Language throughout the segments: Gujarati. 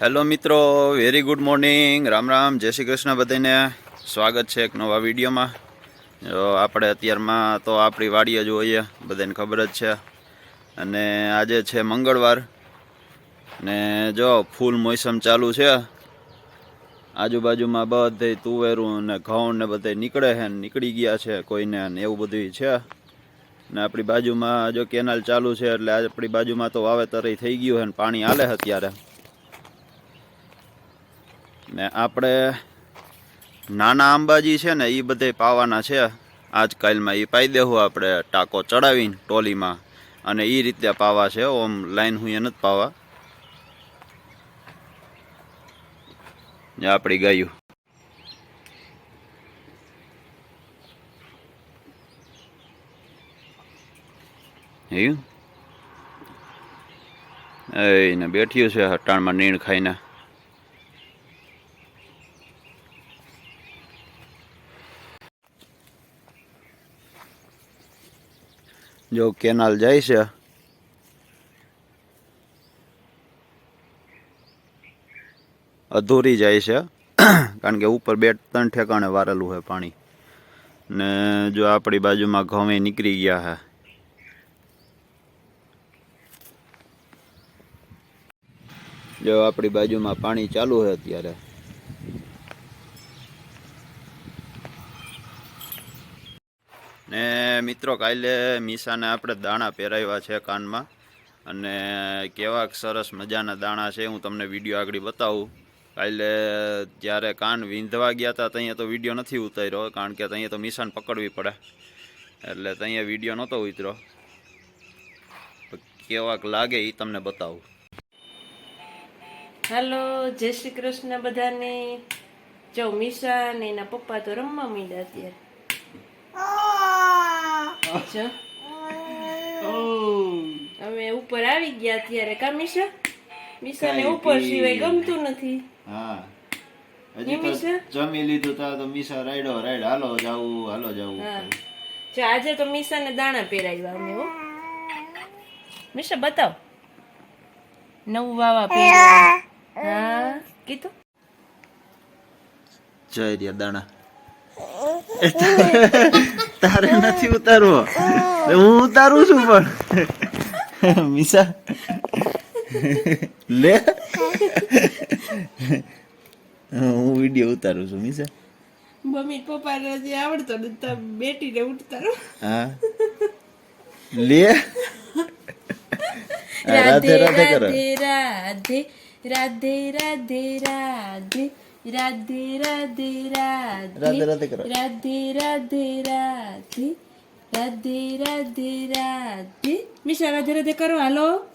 હેલો મિત્રો. Very good morning Ram Ram. જય શ્રી કૃષ્ણ બધાને. સ્વાગત છે એક નવા વિડીયોમાં. જો આપણે અત્યારમાં તો આપણી વાડીએ જ હોઈએ. બધાને ખબર જ છે. અને આજે છે મંગળવાર. ને જો ફૂલ મોસમ ચાલુ છે. આજુબાજુમાં બધે તુવેરું ને ઘઉં ને બધે નીકળે છે નીકળી ગયા છે કોઈને ને એવું બધું છે. ને આપણી બાજુમાં જો કેનાલ ચાલુ છે એટલે આપણી બાજુમાં તો વાવેતર થઈ ગયું છે ને પાણી હાલે અત્યારે. ને આપણે નાના અંબાજી છે ને એ બધે પાવાના છે. આજકાલમાં એ પાઈ દેવું આપણે ટાંકો ચડાવીને ટોલીમાં. અને એ રીતે પાવા છે ઓમ લાઈન હું એ નથી પાવા. આપણી ગાયું. એવું એને બેઠ્યું છે હટાણમાં નીણ ખાઈને. જો કેનાલ જાય છે. અધૂરી જાય છે. કારણ કે ઉપર બે ત્રણ ઠેકાણે વારેલું છે પાણી. ને જો આપણી બાજુમાં ઘઉં નીકળી ગયા છે જો આપણી બાજુમાં પાણી ચાલુ છે અત્યારે. ને મિત્રો, કાલે મીસાને આપણે દાણા પહેરાવ્યા છે કાનમાં. અને કેવાક સરસ મજાના દાણા છે, હું તમને વીડિયો આગળ બતાવું. કાલે જ્યારે કાન વીંધવા ગયા હતા ત્યાં તો વીડિયો નથી ઉતાર્યો, કારણ કે ત્યાં તો મીસાને પકડવી પડે. એટલે ત્યાં વીડિયો નહોતો ઉતર્યો. કેવાક લાગે એ તમને બતાવું. હાલો, જય શ્રી કૃષ્ણ બધાને. જો મીસા ને એના પપ્પા તો રમવા મીડા અત્યારે. જો અમે ઉપર આવી ગયા ત્યારે કા મીશા? મીશા ને ઉપર સિવાય ગમતું નથી. હા. હજી તો જમી લીધું તા તો મિશા રાયડો રાઈડ હાલો જાવું હાલો જાવું જો આજે તો મીશા ને દાણા પહેરાવ્યા અમે હો. મીશા બતાવ. નવું વાવા પહેરાવ્યા હા કીધું? જય રહ્યા દાણા. તારે નથી ઉતારવો. હું. ઉતારું છું પણ. મિસા. લે. હું વીડિયો ઉતારું છું મિસા. મમ્મી પપ્પા ને હજી આવડતો નથી તો બેટીને ઉઠતારો હા. લે. રાધે રાધે રાધે રાધે રાધે રાધે રાધે. રાધે રાધે રાધે રાધે રાધે રાધે રાધે રાધે રાધે રાધે મિશા રાધે રાધે કરો હાલો.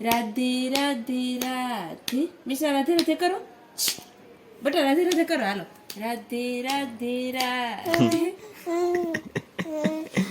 રાધે રાધે રાધે. મિશા રાધે રાધે કરો. બટા રાધે રાધે કરો હાલો. રાધે રાધે રાધે.